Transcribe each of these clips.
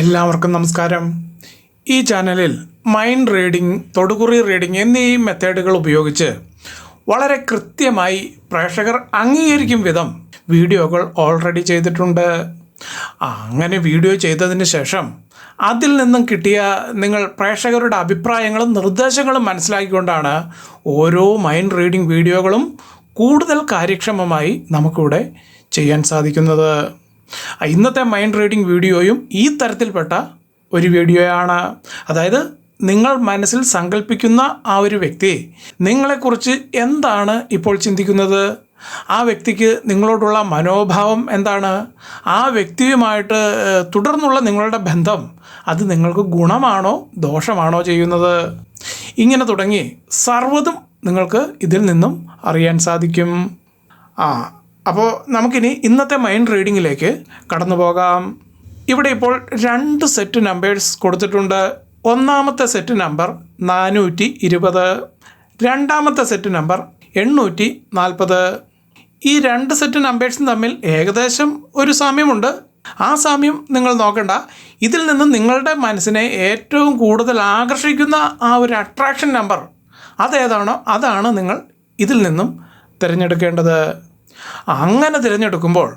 എല്ലാവർക്കും നമസ്കാരം. ഈ ചാനലിൽ മൈൻഡ് റീഡിംഗ് തൊടുകുറി റീഡിംഗ് എന്നീ മെത്തേഡുകൾ ഉപയോഗിച്ച് വളരെ കൃത്യമായി പ്രേക്ഷകർ അംഗീകരിക്കും വിധം വീഡിയോകൾ ഓൾറെഡി ചെയ്തിട്ടുണ്ട്. അങ്ങനെ വീഡിയോ ചെയ്തതിന് ശേഷം അതിൽ നിന്നും കിട്ടിയ നിങ്ങൾ പ്രേക്ഷകരുടെ അഭിപ്രായങ്ങളും നിർദ്ദേശങ്ങളും മനസ്സിലാക്കിക്കൊണ്ടാണ് ഓരോ മൈൻഡ് റീഡിംഗ് വീഡിയോകളും കൂടുതൽ കാര്യക്ഷമമായി നമുക്കിവിടെ ചെയ്യാൻ സാധിക്കുന്നത്. ഇന്നത്തെ മൈൻഡ് റീഡിംഗ് വീഡിയോയും ഈ തരത്തിൽപ്പെട്ട ഒരു വീഡിയോയാണ് അതായത് നിങ്ങൾ മനസ്സിൽ സങ്കല്പിക്കുന്ന ആ ഒരു വ്യക്തി നിങ്ങളെക്കുറിച്ച് എന്താണ് ഇപ്പോൾ ചിന്തിക്കുന്നത്? ആ വ്യക്തിക്ക് നിങ്ങളോടുള്ള മനോഭാവം എന്താണ്? ആ വ്യക്തിയുമായിട്ട് തുടർന്നുള്ള നിങ്ങളുടെ ബന്ധം അത് നിങ്ങൾക്ക് ഗുണമാണോ ദോഷമാണോ ചെയ്യുന്നത്? ഇങ്ങനെ തുടങ്ങി സർവതും നിങ്ങൾക്ക് ഇതിൽ നിന്നും അറിയാൻ സാധിക്കും. ആ അപ്പോൾ നമുക്കിനി ഇന്നത്തെ മൈൻഡ് റീഡിങ്ങിലേക്ക് കടന്നു പോകാം. ഇവിടെ ഇപ്പോൾ രണ്ട് സെറ്റ് നമ്പേഴ്സ് കൊടുത്തിട്ടുണ്ട്. ഒന്നാമത്തെ സെറ്റ് നമ്പർ നാനൂറ്റി ഇരുപത് രണ്ടാമത്തെ സെറ്റ് നമ്പർ എണ്ണൂറ്റി നാൽപ്പത് ഈ രണ്ട് സെറ്റ് നമ്പേഴ്സും തമ്മിൽ ഏകദേശം ഒരു സാമ്യമുണ്ട്. ആ സാമ്യം നിങ്ങൾ നോക്കണ്ട. ഇതിൽ നിന്ന് നിങ്ങളുടെ മനസ്സിനെ ഏറ്റവും കൂടുതൽ ആകർഷിക്കുന്ന ആ ഒരു അട്രാക്ഷൻ നമ്പർ അതേതാണോ? അതാണ് നിങ്ങൾ ഇതിൽ നിന്നും തിരഞ്ഞെടുക്കേണ്ടത്. അങ്ങനെ തിരഞ്ഞെടുക്കുമ്പോൾ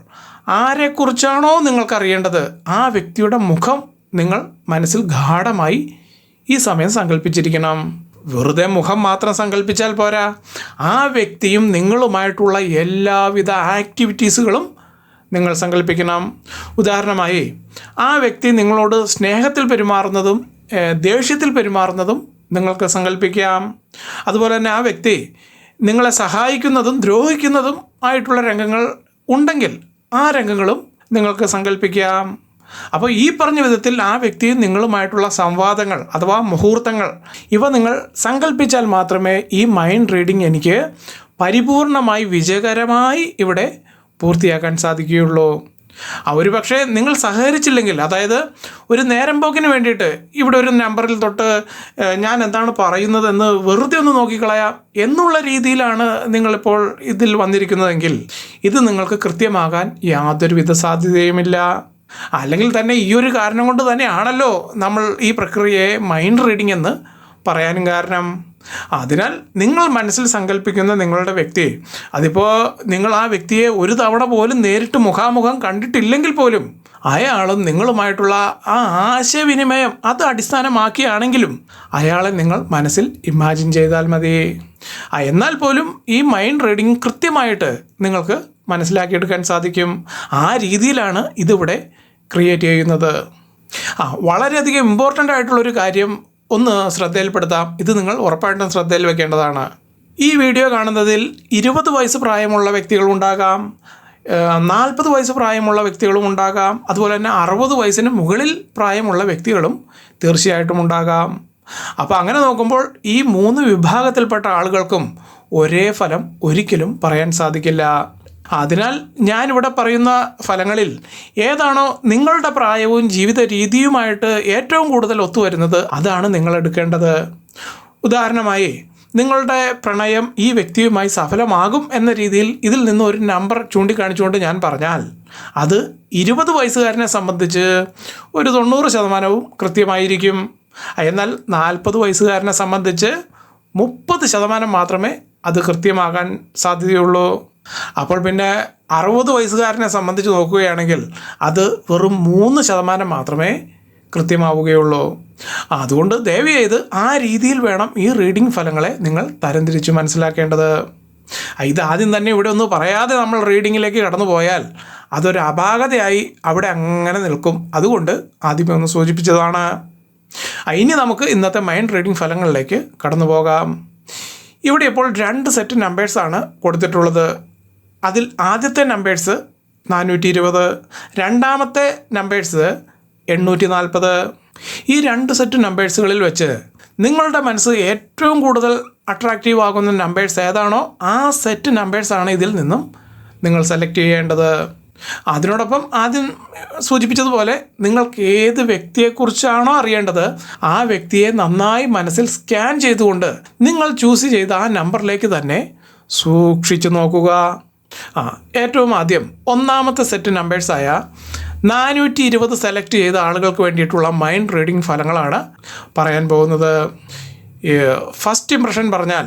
ആരെക്കുറിച്ചാണോ നിങ്ങൾക്കറിയേണ്ടത്? ആ വ്യക്തിയുടെ മുഖം നിങ്ങൾ മനസ്സിൽ ഗാഠമായി ഈ സമയം സങ്കല്പിച്ചിരിക്കണം വെറുതെ മുഖം മാത്രം സങ്കല്പിച്ചാൽ പോരാ. ആ വ്യക്തിയും നിങ്ങളുമായിട്ടുള്ള എല്ലാവിധ ആക്ടിവിറ്റീസുകളും നിങ്ങൾ സങ്കല്പിക്കണം ഉദാഹരണമായി ആ വ്യക്തി നിങ്ങളോട് സ്നേഹത്തിൽ പെരുമാറുന്നതും ദേഷ്യത്തിൽ പെരുമാറുന്നതും നിങ്ങൾക്ക് സങ്കല്പിക്കാം അതുപോലെ തന്നെ ആ വ്യക്തി നിങ്ങളെ സഹായിക്കുന്നതും ദ്രോഹിക്കുന്നതും ആയിട്ടുള്ള രംഗങ്ങൾ ഉണ്ടെങ്കിൽ ആ രംഗങ്ങളും നിങ്ങൾക്ക് സങ്കല്പിക്കാം അപ്പോൾ ഈ പറഞ്ഞ വിധത്തിൽ ആ വ്യക്തിയും നിങ്ങളുമായിട്ടുള്ള സംവാദങ്ങൾ അഥവാ മുഹൂർത്തങ്ങൾ ഇവ നിങ്ങൾ സങ്കല്പിച്ചാൽ മാത്രമേ ഈ മൈൻഡ് റീഡിംഗ് എനിക്ക് പരിപൂർണമായി വിജയകരമായി ഇവിടെ പൂർത്തിയാക്കാൻ സാധിക്കുകയുള്ളൂ. ഒരു പക്ഷേ നിങ്ങൾ സഹകരിച്ചില്ലെങ്കിൽ അതായത് ഒരു നേരം പോക്കിന് വേണ്ടിയിട്ട് ഇവിടെ ഒരു നമ്പറിൽ തൊട്ട് ഞാൻ എന്താണ് പറയുന്നതെന്ന് വെറുതെ ഒന്ന് നോക്കിക്കളയാം എന്നുള്ള രീതിയിലാണ് നിങ്ങളിപ്പോൾ ഇതിൽ വന്നിരിക്കുന്നതെങ്കിൽ ഇത് നിങ്ങൾക്ക് കൃത്യമാകാൻ യാതൊരുവിധ സാധ്യതയുമില്ല. അല്ലെങ്കിൽ തന്നെ ഈ ഒരു കാരണം കൊണ്ട് തന്നെയാണല്ലോ നമ്മൾ ഈ പ്രക്രിയയെ മൈൻഡ് റീഡിംഗ് എന്ന് പറയാനും കാരണം. അതിനാൽ നിങ്ങൾ മനസ്സിൽ സങ്കല്പിക്കുന്ന നിങ്ങളുടെ വ്യക്തിയെ അതിപ്പോൾ നിങ്ങൾ ആ വ്യക്തിയെ ഒരു തവണ പോലും നേരിട്ട് മുഖാമുഖം കണ്ടിട്ടില്ലെങ്കിൽ പോലും അയാളും നിങ്ങളുമായിട്ടുള്ള ആ ആശയവിനിമയം അത് അടിസ്ഥാനമാക്കിയാണെങ്കിലും അയാളെ നിങ്ങൾ മനസ്സിൽ ഇമാജിൻ ചെയ്താൽ മതി. എന്നാൽ പോലും ഈ മൈൻഡ് റീഡിംഗ് കൃത്യമായിട്ട് നിങ്ങൾക്ക് മനസ്സിലാക്കിയെടുക്കാൻ സാധിക്കും. ആ രീതിയിലാണ് ഇതിവിടെ ക്രിയേറ്റ് ചെയ്യുന്നത്. ആ വളരെയധികം ഇമ്പോർട്ടന്റ് ആയിട്ടുള്ളൊരു കാര്യം ഒന്ന് ശ്രദ്ധയിൽപ്പെടുത്താം. ഇത് നിങ്ങൾ ഉറപ്പായിട്ടും ശ്രദ്ധയിൽ വെക്കേണ്ടതാണ്. ഈ വീഡിയോ കാണുന്നതിൽ ഇരുപത് വയസ്സ് പ്രായമുള്ള വ്യക്തികളുണ്ടാകാം നാൽപ്പത് വയസ്സ് പ്രായമുള്ള വ്യക്തികളും ഉണ്ടാകാം. അതുപോലെ തന്നെ അറുപത് വയസ്സിന് മുകളിൽ പ്രായമുള്ള വ്യക്തികളും തീർച്ചയായിട്ടും ഉണ്ടാകാം. അപ്പോൾ അങ്ങനെ നോക്കുമ്പോൾ ഈ മൂന്ന് വിഭാഗത്തിൽപ്പെട്ട ആളുകൾക്കും ഒരേ ഫലം ഒരിക്കലും പറയാൻ സാധിക്കില്ല. അതിനാൽ ഞാനിവിടെ പറയുന്ന ഫലങ്ങളിൽ ഏതാണോ നിങ്ങളുടെ പ്രായവും ജീവിത രീതിയുമായിട്ട് ഏറ്റവും കൂടുതൽ ഒത്തുവരുന്നത് അതാണ് നിങ്ങൾ എടുക്കേണ്ടത്. ഉദാഹരണമായി നിങ്ങളുടെ പ്രണയം ഈ വ്യക്തിയുമായി സഫലമാകും എന്ന രീതിയിൽ ഇതിൽ നിന്ന് ഒരു നമ്പർ ചൂണ്ടിക്കാണിച്ചുകൊണ്ട് ഞാൻ പറഞ്ഞാൽ അത് ഇരുപത് വയസ്സുകാരനെ സംബന്ധിച്ച് ഒരു തൊണ്ണൂറ് ശതമാനവും കൃത്യമായിരിക്കും. എന്നാൽ നാൽപ്പത് വയസ്സുകാരനെ സംബന്ധിച്ച് മുപ്പത് ശതമാനം മാത്രമേ അത് കൃത്യമാകാൻ സാധ്യതയുള്ളൂ. അപ്പോൾ പിന്നെ അറുപത് വയസ്സുകാരനെ സംബന്ധിച്ച് നോക്കുകയാണെങ്കിൽ അത് വെറും മൂന്ന് ശതമാനം മാത്രമേ കൃത്യമാവുകയുള്ളൂ. അതുകൊണ്ട് ദയവ് ചെയ്ത് ആ രീതിയിൽ വേണം ഈ റീഡിംഗ് ഫലങ്ങളെ നിങ്ങൾ തരംതിരിച്ച് മനസ്സിലാക്കേണ്ടത്. ഇത് ആദ്യം തന്നെ ഇവിടെ ഒന്ന് പറയാതെ നമ്മൾ റീഡിങ്ങിലേക്ക് കടന്നു പോയാൽ അതൊരു അപാകതയായി അവിടെ അങ്ങനെ നിൽക്കും. അതുകൊണ്ട് ആദ്യമേ ഒന്ന് സൂചിപ്പിച്ചതാണ്. ഇനി നമുക്ക് ഇന്നത്തെ മൈൻഡ് റീഡിംഗ് ഫലങ്ങളിലേക്ക് കടന്നു പോകാം ഇവിടെ ഇപ്പോൾ രണ്ട് സെറ്റ് നമ്പേഴ്സാണ് കൊടുത്തിട്ടുള്ളത്. അതിൽ ആദ്യത്തെ നമ്പേഴ്സ് നാനൂറ്റി ഇരുപത് രണ്ടാമത്തെ നമ്പേഴ്സ് എണ്ണൂറ്റി നാൽപ്പത് ഈ രണ്ട് സെറ്റ് നമ്പേഴ്സുകളിൽ വെച്ച് നിങ്ങളുടെ മനസ്സ് ഏറ്റവും കൂടുതൽ അട്രാക്റ്റീവ് ആകുന്ന നമ്പേഴ്സ് ഏതാണോ ആ സെറ്റ് നമ്പേഴ്സാണ് ഇതിൽ നിന്നും നിങ്ങൾ സെലക്ട് ചെയ്യേണ്ടത്. അതിനോടൊപ്പം ആദ്യം സൂചിപ്പിച്ചതുപോലെ നിങ്ങൾക്ക് ഏത് വ്യക്തിയെക്കുറിച്ചാണോ അറിയേണ്ടത് ആ വ്യക്തിയെ നന്നായി മനസ്സിൽ സ്കാൻ ചെയ്തുകൊണ്ട് നിങ്ങൾ ചൂസ് ചെയ്ത ആ നമ്പറിലേക്ക് തന്നെ സൂക്ഷിച്ചു നോക്കുക. ആ ഏറ്റവും ആദ്യം ഒന്നാമത്തെ സെറ്റ് നമ്പേഴ്സായ നാനൂറ്റി ഇരുപത് സെലക്ട് ചെയ്ത ആളുകൾക്ക് വേണ്ടിയിട്ടുള്ള മൈൻഡ് റീഡിംഗ് ഫലങ്ങളാണ് പറയാൻ പോകുന്നത്. ഫസ്റ്റ് ഇംപ്രഷൻ പറഞ്ഞാൽ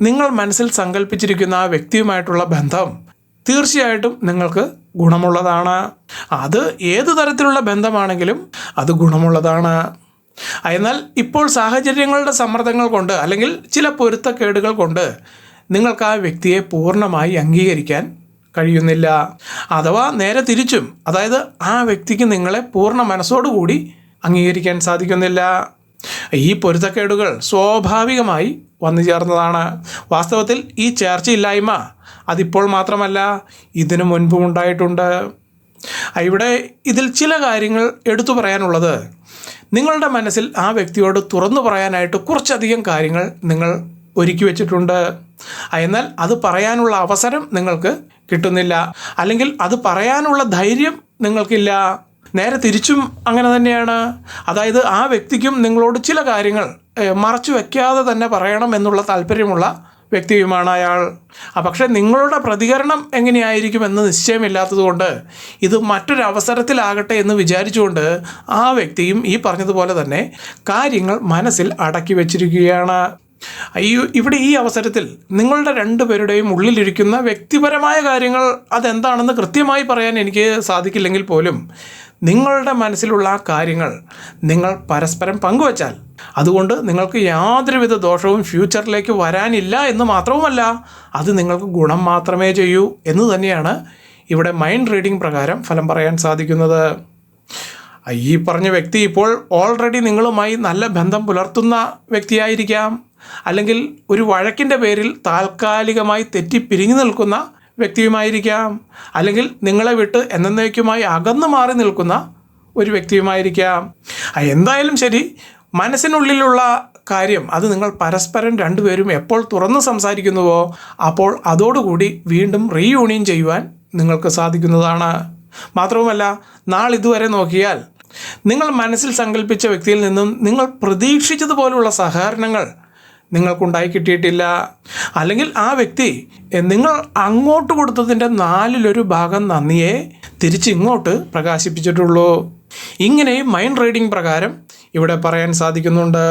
നിങ്ങൾ മനസ്സിൽ സങ്കല്പിച്ചിരിക്കുന്ന ആ വ്യക്തിയുമായിട്ടുള്ള ബന്ധം തീർച്ചയായിട്ടും നിങ്ങൾക്ക് ഗുണമുള്ളതാണ്. അത് ഏത് തരത്തിലുള്ള ബന്ധമാണെങ്കിലും അത് ഗുണമുള്ളതാണ്. എന്നാൽ ഇപ്പോൾ സാഹചര്യങ്ങളുടെ സമ്മർദ്ദങ്ങൾ കൊണ്ട് അല്ലെങ്കിൽ ചില പൊരുത്തക്കേടുകൾ കൊണ്ട് നിങ്ങൾക്ക് ആ വ്യക്തിയെ പൂർണമായി അംഗീകരിക്കാൻ കഴിയുന്നില്ല. അഥവാ നേരെ തിരിച്ചും അതായത് ആ വ്യക്തിക്ക് നിങ്ങളെ പൂർണ മനസ്സോടുകൂടി അംഗീകരിക്കാൻ സാധിക്കുന്നില്ല. ഈ പൊരുത്തക്കേടുകൾ സ്വാഭാവികമായി വന്നു ചേർന്നതാണ്. വാസ്തവത്തിൽ ഈ ചേർച്ചയില്ലായ്മ അതിപ്പോൾ മാത്രമല്ല ഇതിനു മുൻപും ഉണ്ടായിട്ടുണ്ട്. ഇവിടെ ഇതിൽ ചില കാര്യങ്ങൾ എടുത്തു പറയാനുള്ളത്. നിങ്ങളുടെ മനസ്സിൽ ആ വ്യക്തിയോട് തുറന്നു പറയാനായിട്ട് കുറച്ചധികം കാര്യങ്ങൾ നിങ്ങൾ ഒരുക്കി വെച്ചിട്ടുണ്ട്. എന്നാൽ അത് പറയാനുള്ള അവസരം നിങ്ങൾക്ക് കിട്ടുന്നില്ല. അല്ലെങ്കിൽ അത് പറയാനുള്ള ധൈര്യം നിങ്ങൾക്കില്ല. നേരെ തിരിച്ചും അങ്ങനെ തന്നെയാണ്. അതായത് ആ വ്യക്തിക്കും നിങ്ങളോട് ചില കാര്യങ്ങൾ മറച്ചു വയ്ക്കാതെ തന്നെ പറയണം എന്നുള്ള താല്പര്യമുള്ള വ്യക്തിയുമാണ് അയാൾ. പക്ഷേ നിങ്ങളുടെ പ്രതികരണം എങ്ങനെയായിരിക്കുമെന്ന് നിശ്ചയമില്ലാത്തതുകൊണ്ട് ഇത് മറ്റൊരു അവസരത്തിലാകട്ടെ എന്ന് വിചാരിച്ചുകൊണ്ട് ആ വ്യക്തിയും ഈ പറഞ്ഞതുപോലെ തന്നെ കാര്യങ്ങൾ മനസ്സിൽ അടക്കി വച്ചിരിക്കുകയാണ്. ഈ ഇവിടെ ഈ അവസരത്തിൽ നിങ്ങളുടെ രണ്ടുപേരുടെയും ഉള്ളിലിരിക്കുന്ന വ്യക്തിപരമായ കാര്യങ്ങൾ അതെന്താണെന്ന് കൃത്യമായി പറയാൻ എനിക്ക് സാധിക്കില്ലെങ്കിൽ പോലും നിങ്ങളുടെ മനസ്സിലുള്ള ആ കാര്യങ്ങൾ നിങ്ങൾ പരസ്പരം പങ്കുവച്ചാൽ അതുകൊണ്ട് നിങ്ങൾക്ക് യാതൊരുവിധ ദോഷവും ഫ്യൂച്ചറിലേക്ക് വരാനില്ല എന്ന് മാത്രവുമല്ല അത് നിങ്ങൾക്ക് ഗുണം മാത്രമേ ചെയ്യൂ എന്ന് തന്നെയാണ് ഇവിടെ മൈൻഡ് റീഡിംഗ് പ്രകാരം ഫലം പറയാൻ സാധിക്കുന്നത്. ഈ പറഞ്ഞ വ്യക്തി ഇപ്പോൾ ഓൾറെഡി നിങ്ങളുമായി നല്ല ബന്ധം പുലർത്തുന്ന വ്യക്തിയായിരിക്കാം. അല്ലെങ്കിൽ ഒരു വഴക്കിന്റെ പേരിൽ താൽക്കാലികമായി തെറ്റി പിരിഞ്ഞു നിൽക്കുന്ന വ്യക്തിയുമായിരിക്കാം. അല്ലെങ്കിൽ നിങ്ങളെ വിട്ട് എന്നേക്കുമായി അകന്നു മാറി നിൽക്കുന്ന ഒരു വ്യക്തിയുമായിരിക്കാം. എന്തായാലും ശരി മനസ്സിനുള്ളിലുള്ള കാര്യം അത് നിങ്ങൾ പരസ്പരം രണ്ടുപേരും എപ്പോൾ തുറന്ന് സംസാരിക്കുന്നുവോ അപ്പോൾ അതോടുകൂടി വീണ്ടും റീയൂണിയൻ ചെയ്യുവാൻ നിങ്ങൾക്ക് സാധിക്കുന്നതാണ്. മാത്രവുമല്ല നാളിതുവരെ നോക്കിയാൽ നിങ്ങൾ മനസ്സിൽ സങ്കല്പിച്ച വ്യക്തിയിൽ നിന്നും നിങ്ങൾ പ്രതീക്ഷിച്ചതുപോലുള്ള സഹകരണങ്ങൾ നിങ്ങൾക്കുണ്ടായി കിട്ടിയിട്ടില്ല. അല്ലെങ്കിൽ ആ വ്യക്തി നിങ്ങൾ അങ്ങോട്ട് കൊടുത്തതിന്റെ നാലിലൊരു ഭാഗം നന്ദിയെ തിരിച്ചിങ്ങോട്ട് പ്രകാശിപ്പിച്ചിട്ടുള്ളൂ. ഇങ്ങനെ മൈൻഡ് റീഡിംഗ് പ്രകാരം ഇവിടെ പറയാൻ സാധിക്കുന്നുണ്ട്.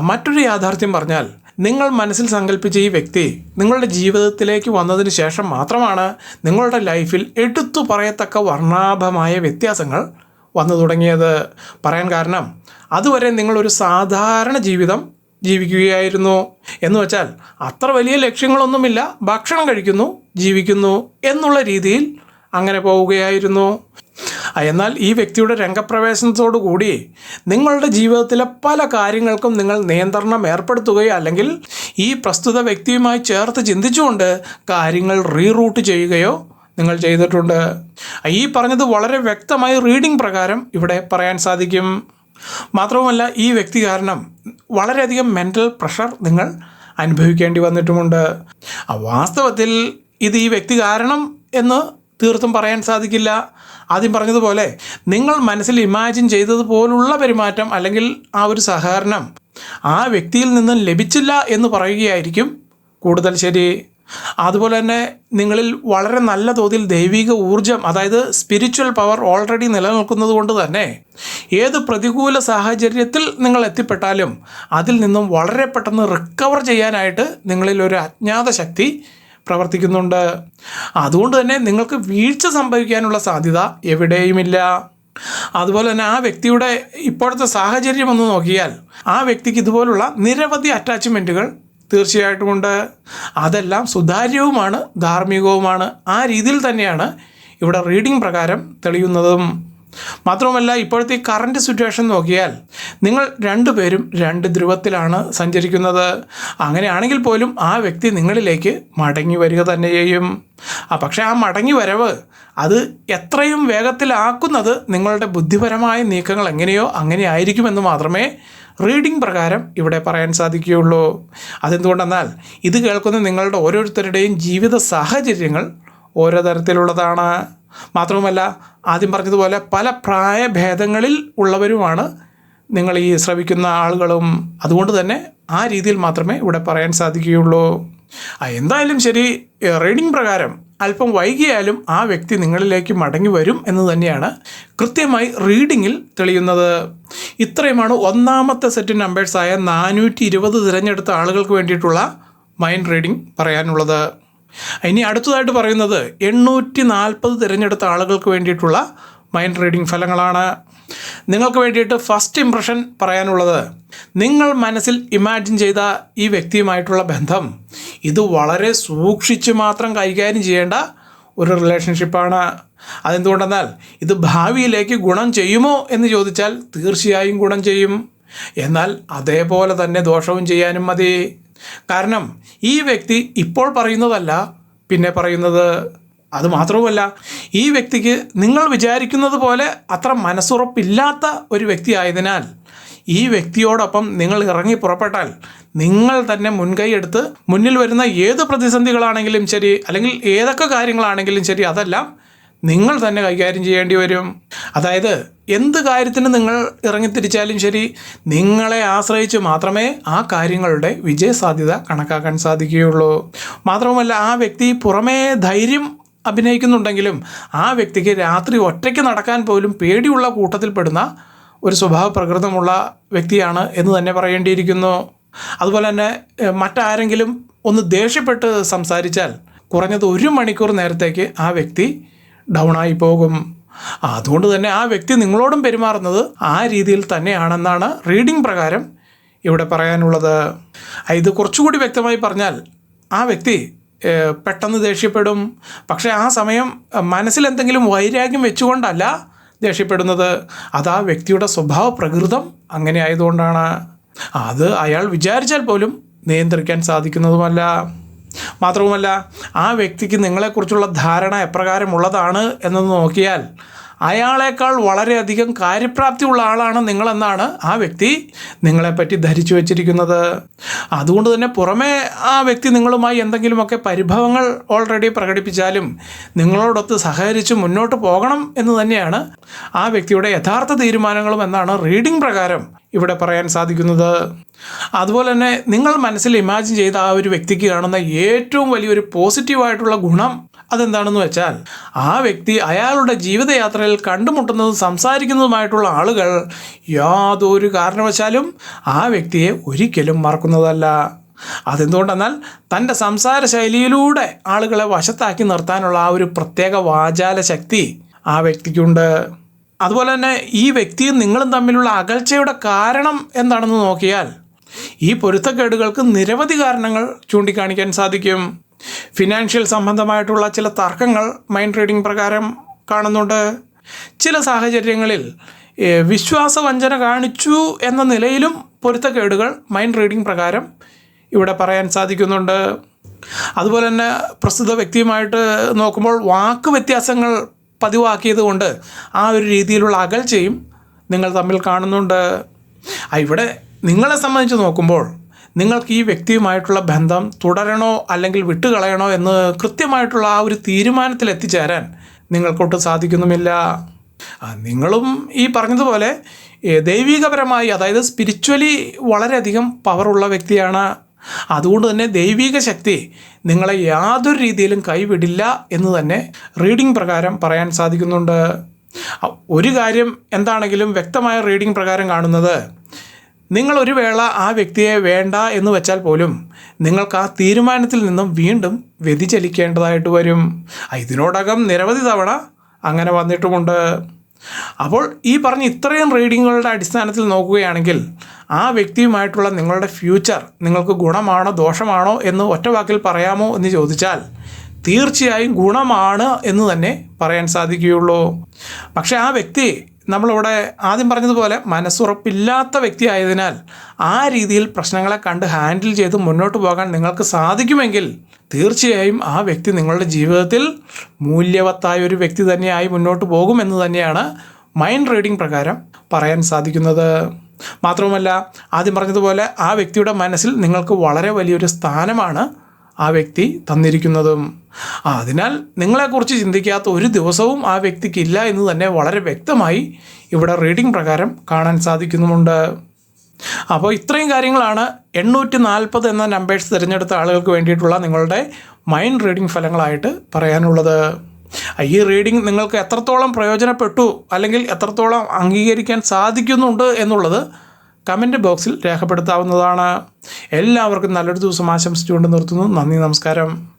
മറ്റൊരു യാഥാർത്ഥ്യം പറഞ്ഞാൽ നിങ്ങൾ മനസ്സിൽ സങ്കല്പിച്ച ഈ വ്യക്തി നിങ്ങളുടെ ജീവിതത്തിലേക്ക് വന്നതിന് ശേഷം മാത്രമാണ് നിങ്ങളുടെ ലൈഫിൽ എടുത്തു പറയത്തക്ക വർണാഭമായ വ്യത്യാസങ്ങൾ വന്നു തുടങ്ങിയത്. പറയാൻ കാരണം അതുവരെ നിങ്ങളൊരു സാധാരണ ജീവിതം ജീവിക്കുകയായിരുന്നു. എന്ന് വെച്ചാൽ അത്ര വലിയ ലക്ഷ്യങ്ങളൊന്നുമില്ല. ഭക്ഷണം കഴിക്കുന്നു ജീവിക്കുന്നു എന്നുള്ള രീതിയിൽ അങ്ങനെ പോവുകയായിരുന്നു. എന്നാൽ ഈ വ്യക്തിയുടെ രംഗപ്രവേശനത്തോടു കൂടി നിങ്ങളുടെ ജീവിതത്തിലെ പല കാര്യങ്ങൾക്കും നിങ്ങൾ നിയന്ത്രണം ഏർപ്പെടുത്തുകയോ അല്ലെങ്കിൽ ഈ പ്രസ്തുത വ്യക്തിയുമായി ചേർത്ത് ചിന്തിച്ചുകൊണ്ട് കാര്യങ്ങൾ റീറൂട്ട് ചെയ്യുകയോ നിങ്ങൾ ചെയ്തിട്ടുണ്ട്. ഈ പറഞ്ഞത് വളരെ വ്യക്തമായി റീഡിംഗ് പ്രകാരം ഇവിടെ പറയാൻ സാധിക്കും. മാത്രവുമല്ല ഈ വ്യക്തി കാരണം വളരെയധികം മെന്റൽ പ്രഷർ നിങ്ങൾ അനുഭവിക്കേണ്ടി വന്നിട്ടുമുണ്ട്. വാസ്തവത്തിൽ ഇത് ഈ വ്യക്തി കാരണം എന്ന് തീർത്തും പറയാൻ സാധിക്കില്ല. ആദ്യം പറഞ്ഞതുപോലെ നിങ്ങൾ മനസ്സിൽ ഇമാജിൻ ചെയ്തതുപോലുള്ള പെരുമാറ്റം അല്ലെങ്കിൽ ആ ഒരു സഹകരണം ആ വ്യക്തിയിൽ നിന്നും ലഭിച്ചില്ല എന്ന് പറയുകയായിരിക്കും കൂടുതൽ ശരി. അതുപോലെ തന്നെ നിങ്ങളിൽ വളരെ നല്ല തോതിൽ ദൈവിക ഊർജം അതായത് സ്പിരിച്വൽ പവർ ഓൾറെഡി നിലനിൽക്കുന്നത് കൊണ്ട് തന്നെ ഏത് പ്രതികൂല സാഹചര്യത്തിൽ നിങ്ങൾ എത്തിപ്പെട്ടാലും അതിൽ നിന്നും വളരെ പെട്ടെന്ന് റിക്കവർ ചെയ്യാനായിട്ട് നിങ്ങളിൽ ഒരു അജ്ഞാത ശക്തി പ്രവർത്തിക്കുന്നുണ്ട്. അതുകൊണ്ട് തന്നെ നിങ്ങൾക്ക് വീഴ്ച സംഭവിക്കാനുള്ള സാധ്യത എവിടെയുമില്ല. അതുപോലെ തന്നെ ആ വ്യക്തിയുടെ ഇപ്പോഴത്തെ സാഹചര്യം ഒന്ന് നോക്കിയാൽ ആ വ്യക്തിക്ക് ഇതുപോലുള്ള നിരവധി അറ്റാച്ച്മെന്റുകൾ തീർച്ചയായിട്ടുമുണ്ട് അതെല്ലാം സുതാര്യവുമാണ് ധാർമ്മികവുമാണ്. ആ രീതിയിൽ തന്നെയാണ് ഇവിടെ റീഡിംഗ് പ്രകാരം തെളിയുന്നതും. മാത്രവുമല്ല ഇപ്പോഴത്തെ ഈ കറണ്ട് സിറ്റുവേഷൻ നോക്കിയാൽ നിങ്ങൾ രണ്ടുപേരും രണ്ട് ധ്രുവത്തിലാണ് സഞ്ചരിക്കുന്നത്. അങ്ങനെയാണെങ്കിൽ പോലും ആ വ്യക്തി നിങ്ങളിലേക്ക് മടങ്ങി വരിക തന്നെ ചെയ്യും. ആ പക്ഷേ ആ മടങ്ങി വരവ് അത് എത്രയും വേഗത്തിലാക്കുന്നത് നിങ്ങളുടെ ബുദ്ധിപരമായ നീക്കങ്ങൾ എങ്ങനെയോ അങ്ങനെ ആയിരിക്കുമെന്ന് മാത്രമേ റീഡിംഗ് പ്രകാരം ഇവിടെ പറയാൻ സാധിക്കുകയുള്ളൂ. അതെന്തുകൊണ്ടെന്നാൽ ഇത് കേൾക്കുന്ന നിങ്ങളുടെ ഓരോരുത്തരുടെയും ജീവിത സാഹചര്യങ്ങൾ ഓരോ തരത്തിലുള്ളതാണ്. മാത്രവുമല്ല ആദ്യം പറഞ്ഞതുപോലെ പല പ്രായഭേദങ്ങളിൽ ഉള്ളവരുമാണ് നിങ്ങൾ ഈ ശ്രവിക്കുന്ന ആളുകളും. അതുകൊണ്ട് തന്നെ ആ രീതിയിൽ മാത്രമേ ഇവിടെ പറയാൻ സാധിക്കുകയുള്ളൂ. എന്തായാലും ശരി റീഡിംഗ് പ്രകാരം അല്പം വൈകിയാലും ആ വ്യക്തി നിങ്ങളിലേക്ക് മടങ്ങി വരും എന്ന് തന്നെയാണ് കൃത്യമായി റീഡിങ്ങിൽ തെളിയുന്നത്. ഇത്രയുമാണ് ഒന്നാമത്തെ സെറ്റ് നമ്പേഴ്സായ നാനൂറ്റി ഇരുപത് തിരഞ്ഞെടുത്ത ആളുകൾക്ക് വേണ്ടിയിട്ടുള്ള മൈൻഡ് റീഡിംഗ് പറയാനുള്ളത്. ഇനി അടുത്തതായിട്ട് പറയുന്നത് എണ്ണൂറ്റി നാൽപ്പത് തിരഞ്ഞെടുത്ത ആളുകൾക്ക് വേണ്ടിയിട്ടുള്ള മൈൻഡ് റീഡിംഗ് ഫലങ്ങളാണ്. നിങ്ങൾക്ക് വേണ്ടിയിട്ട് ഫസ്റ്റ് ഇംപ്രഷൻ പറയാനുള്ളത് നിങ്ങൾ മനസ്സിൽ ഇമാജിൻ ചെയ്ത ഈ വ്യക്തിയുമായിട്ടുള്ള ബന്ധം ഇത് വളരെ സൂക്ഷിച്ച് മാത്രം കൈകാര്യം ചെയ്യേണ്ട ഒരു റിലേഷൻഷിപ്പാണ് അതെന്തുകൊണ്ടെന്നാൽ ഇത് ഭാവിയിലേക്ക് ഗുണം ചെയ്യുമോ എന്ന് ചോദിച്ചാൽ തീർച്ചയായും ഗുണം ചെയ്യും. എന്നാൽ അതേപോലെ തന്നെ ദോഷവും ചെയ്യാനും മതി. കാരണം ഈ വ്യക്തി ഇപ്പോൾ പറയുന്നതല്ല പിന്നെ പറയുന്നത് അത് മാത്രവുമല്ല ഈ വ്യക്തിക്ക് നിങ്ങൾ വിചാരിക്കുന്നത് പോലെ അത്ര മനസ്സുറപ്പില്ലാത്ത ഒരു വ്യക്തി ആയതിനാൽ ഈ വ്യക്തിയോടൊപ്പം നിങ്ങൾ ഇറങ്ങി പുറപ്പെട്ടാൽ നിങ്ങൾ തന്നെ മുൻകൈയെടുത്ത് മുന്നിൽ വരുന്ന ഏത് പ്രതിസന്ധികളാണെങ്കിലും ശരി അല്ലെങ്കിൽ ഏതൊക്കെ കാര്യങ്ങളാണെങ്കിലും ശരി അതെല്ലാം നിങ്ങൾ തന്നെ കൈകാര്യം ചെയ്യേണ്ടി വരും. അതായത് എന്ത് കാര്യത്തിന് നിങ്ങൾ ഇറങ്ങിത്തിരിച്ചാലും ശരി നിങ്ങളെ ആശ്രയിച്ച് മാത്രമേ ആ കാര്യങ്ങളുടെ വിജയസാധ്യത കണക്കാക്കാൻ സാധിക്കുകയുള്ളൂ. മാത്രവുമല്ല ആ വ്യക്തി പുറമേ ധൈര്യം അഭിനയിക്കുന്നുണ്ടെങ്കിലും ആ വ്യക്തിക്ക് രാത്രി ഒറ്റയ്ക്ക് നടക്കാൻ പോലും പേടിയുള്ള കൂട്ടത്തിൽപ്പെടുന്ന ഒരു സ്വഭാവ പ്രകൃതമുള്ള വ്യക്തിയാണ് എന്ന് തന്നെ പറയേണ്ടിയിരിക്കുന്നു. അതുപോലെ തന്നെ മറ്റാരെങ്കിലും ഒന്ന് ദേഷ്യപ്പെട്ട് സംസാരിച്ചാൽ കുറഞ്ഞത് ഒരു മണിക്കൂർ നേരത്തേക്ക് ആ വ്യക്തി ഡൗൺ ആയി പോകും. അതുകൊണ്ട് തന്നെ ആ വ്യക്തി നിങ്ങളോടും പെരുമാറുന്നത് ആ രീതിയിൽ തന്നെയാണെന്നാണ് റീഡിംഗ് പ്രകാരം ഇവിടെ പറയാനുള്ളത്. ഇത് കുറച്ചുകൂടി വ്യക്തമായി പറഞ്ഞാൽ ആ വ്യക്തി പെട്ടെന്ന് ദേഷ്യപ്പെടും. പക്ഷേ ആ സമയം മനസ്സിൽ എന്തെങ്കിലും വൈരാഗ്യം വെച്ചുകൊണ്ടല്ല ദേഷ്യപ്പെടുന്നത്. അത് ആ വ്യക്തിയുടെ സ്വഭാവ പ്രകൃതം അങ്ങനെ ആയതുകൊണ്ടാണ്. അത് അയാൾ വിചാരിച്ചാൽ പോലും നിയന്ത്രിക്കാൻ സാധിക്കുന്നതുമല്ല. മാത്രവുമല്ല ആ വ്യക്തിക്ക് നിങ്ങളെക്കുറിച്ചുള്ള ധാരണ എപ്രകാരമുള്ളതാണ് എന്നത് നോക്കിയാൽ അയാളേക്കാൾ വളരെയധികം കാര്യപ്രാപ്തിയുള്ള ആളാണ് നിങ്ങളെന്നാണ് ആ വ്യക്തി നിങ്ങളെപ്പറ്റി ധരിച്ചു വച്ചിരിക്കുന്നത്. അതുകൊണ്ട് തന്നെ പുറമേ ആ വ്യക്തി നിങ്ങളുമായി എന്തെങ്കിലുമൊക്കെ പരിഭവങ്ങൾ ഓൾറെഡി പ്രകടിപ്പിച്ചാലും നിങ്ങളോടൊത്ത് സഹകരിച്ച് മുന്നോട്ട് പോകണം എന്ന് തന്നെയാണ് ആ വ്യക്തിയുടെ യഥാർത്ഥ തീരുമാനങ്ങളും എന്നാണ് റീഡിംഗ് പ്രകാരം ഇവിടെ പറയാൻ സാധിക്കുന്നത്. അതുപോലെ തന്നെ നിങ്ങൾ മനസ്സിൽ ഇമാജിൻ ചെയ്ത ആ ഒരു വ്യക്തിക്ക് കാണുന്ന ഏറ്റവും വലിയൊരു പോസിറ്റീവായിട്ടുള്ള ഗുണം അതെന്താണെന്ന് വെച്ചാൽ ആ വ്യക്തി അയാളുടെ ജീവിതയാത്രയിൽ കണ്ടുമുട്ടുന്നതും സംസാരിക്കുന്നതുമായിട്ടുള്ള ആളുകൾ യാതൊരു കാരണവശാലും ആ വ്യക്തിയെ ഒരിക്കലും മറക്കുന്നതല്ല. അതെന്തുകൊണ്ടെന്നാൽ തന്റെ സംസാര ശൈലിയിലൂടെ ആളുകളെ വശത്താക്കി നിർത്താനുള്ള ആ ഒരു പ്രത്യേക വാചാല ശക്തി ആ വ്യക്തിക്കുണ്ട്. അതുപോലെ തന്നെ ഈ വ്യക്തിയും നിങ്ങളും തമ്മിലുള്ള അകൽച്ചയുടെ കാരണം എന്താണെന്ന് നോക്കിയാൽ ഈ പൊരുത്തക്കേടുകൾക്ക് നിരവധി കാരണങ്ങൾ ചൂണ്ടിക്കാണിക്കാൻ സാധിക്കും. ഫിനാൻഷ്യൽ സംബന്ധമായിട്ടുള്ള ചില തർക്കങ്ങൾ മൈൻഡ് റീഡിംഗ് പ്രകാരം കാണുന്നുണ്ട്. ചില സാഹചര്യങ്ങളിൽ വിശ്വാസവഞ്ചന കാണിച്ചു എന്ന നിലയിലും പൊരുത്തക്കേടുകൾ മൈൻഡ് റീഡിംഗ് പ്രകാരം ഇവിടെ പറയാൻ സാധിക്കുന്നുണ്ട്. അതുപോലെ തന്നെ പ്രസ്തുത വ്യക്തിയുമായിട്ട് നോക്കുമ്പോൾ വാക്ക് വ്യത്യാസങ്ങൾ പതിവാക്കിയത് കൊണ്ട് ആ ഒരു രീതിയിലുള്ള അകൽച്ചയും നിങ്ങൾ തമ്മിൽ കാണുന്നുണ്ട്. ഇവിടെ നിങ്ങളെ സംബന്ധിച്ച് നോക്കുമ്പോൾ നിങ്ങൾക്ക് ഈ വ്യക്തിയുമായിട്ടുള്ള ബന്ധം തുടരണോ അല്ലെങ്കിൽ വിട്ടുകളയണോ എന്ന് കൃത്യമായിട്ടുള്ള ആ ഒരു തീരുമാനത്തിൽ എത്തിച്ചേരാൻ നിങ്ങൾക്കൊട്ട് സാധിക്കുന്നുമില്ല. നിങ്ങളും ഈ പറഞ്ഞതുപോലെ ദൈവികപരമായി അതായത് സ്പിരിച്വലി വളരെയധികം പവറുള്ള വ്യക്തിയാണ്. അതുകൊണ്ട് തന്നെ ദൈവിക ശക്തി നിങ്ങളെ യാതൊരു രീതിയിലും കൈവിടില്ല എന്ന് തന്നെ റീഡിംഗ് പ്രകാരം പറയാൻ സാധിക്കുന്നുണ്ട്. ഒരു കാര്യം എന്താണെങ്കിലും വ്യക്തമായ റീഡിംഗ് പ്രകാരം കാണുന്നത് നിങ്ങൾ ഒരു വേള ആ വ്യക്തിയെ വേണ്ട എന്ന് വെച്ചാൽ പോലും നിങ്ങൾക്ക് ആ തീരുമാനത്തിൽ നിന്നും വീണ്ടും വ്യതിചലിക്കേണ്ടതായിട്ട് വരും. ഇതിനോടകം നിരവധി തവണ അങ്ങനെ വന്നിട്ടുമുണ്ട്. അപ്പോൾ ഈ പറഞ്ഞ ഇത്രയും റീഡിങ്ങുകളുടെ അടിസ്ഥാനത്തിൽ നോക്കുകയാണെങ്കിൽ ആ വ്യക്തിയുമായിട്ടുള്ള നിങ്ങളുടെ ഫ്യൂച്ചർ നിങ്ങൾക്ക് ഗുണമാണോ ദോഷമാണോ എന്ന് ഒറ്റ വാക്കിൽ പറയാമോ എന്ന് ചോദിച്ചാൽ തീർച്ചയായും ഗുണമാണ് എന്ന് തന്നെ പറയാൻ സാധിക്കുകയുള്ളൂ. പക്ഷേ ആ വ്യക്തി നമ്മളിവിടെ ആദ്യം പറഞ്ഞതുപോലെ മനസ്സുറപ്പില്ലാത്ത വ്യക്തി ആയതിനാൽ ആ രീതിയിൽ പ്രശ്നങ്ങളെ കണ്ട് ഹാൻഡിൽ ചെയ്ത് മുന്നോട്ട് പോകാൻ നിങ്ങൾക്ക് സാധിക്കുമെങ്കിൽ തീർച്ചയായും ആ വ്യക്തി നിങ്ങളുടെ ജീവിതത്തിൽ മൂല്യവത്തായ ഒരു വ്യക്തി തന്നെയായി മുന്നോട്ട് പോകുമെന്ന് തന്നെയാണ് മൈൻഡ് റീഡിംഗ് പ്രകാരം പറയാൻ സാധിക്കുന്നത്. മാത്രവുമല്ല ആദ്യം പറഞ്ഞതുപോലെ ആ വ്യക്തിയുടെ മനസ്സിൽ നിങ്ങൾക്ക് വളരെ വലിയൊരു സ്ഥാനമാണ് ആ വ്യക്തി തന്നിരിക്കുന്നതും. അതിനാൽ നിങ്ങളെക്കുറിച്ച് ചിന്തിക്കാത്ത ഒരു ദിവസവും ആ വ്യക്തിക്കില്ല എന്ന് തന്നെ വളരെ വ്യക്തമായി ഇവിടെ റീഡിംഗ് പ്രകാരം കാണാൻ സാധിക്കുന്നുമുണ്ട്. അപ്പോൾ ഇത്രയും കാര്യങ്ങളാണ് എണ്ണൂറ്റി നാൽപ്പത് എന്ന നമ്പേഴ്സ് തിരഞ്ഞെടുത്ത ആളുകൾക്ക് വേണ്ടിയിട്ടുള്ള നിങ്ങളുടെ മൈൻഡ് റീഡിംഗ് ഫലങ്ങളായിട്ട് പറയാനുള്ളത്. ഈ റീഡിംഗ് നിങ്ങൾക്ക് എത്രത്തോളം പ്രയോജനപ്പെട്ടു അല്ലെങ്കിൽ എത്രത്തോളം അംഗീകരിക്കാൻ സാധിക്കുന്നുണ്ട് എന്നുള്ളത് കമന്റ് ബോക്സിൽ രേഖപ്പെടുത്താവുന്നതാണ്. എല്ലാവർക്കും നല്ലൊരു ദിവസം ആശംസിച്ചുകൊണ്ട് നിർത്തുന്നു. നന്ദി നമസ്കാരം.